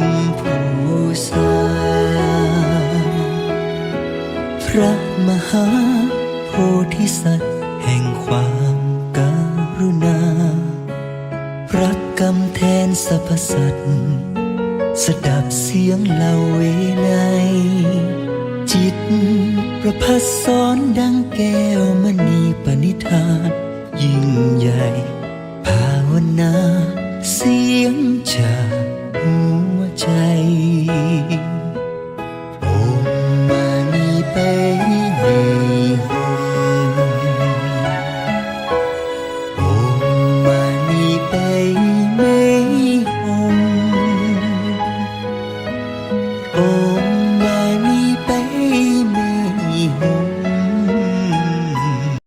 มผู้สาพระมหาโพธิสัตว์แห่งความกรุณา รักกำแทนสรรพสัตว์สดับเสียงเล่าเวไนจิต ประพัสสอนดังแก้วมณีปณิธานยิ่งใหญ่ ภาวนา เสียงจาก ใจ โอมานีเป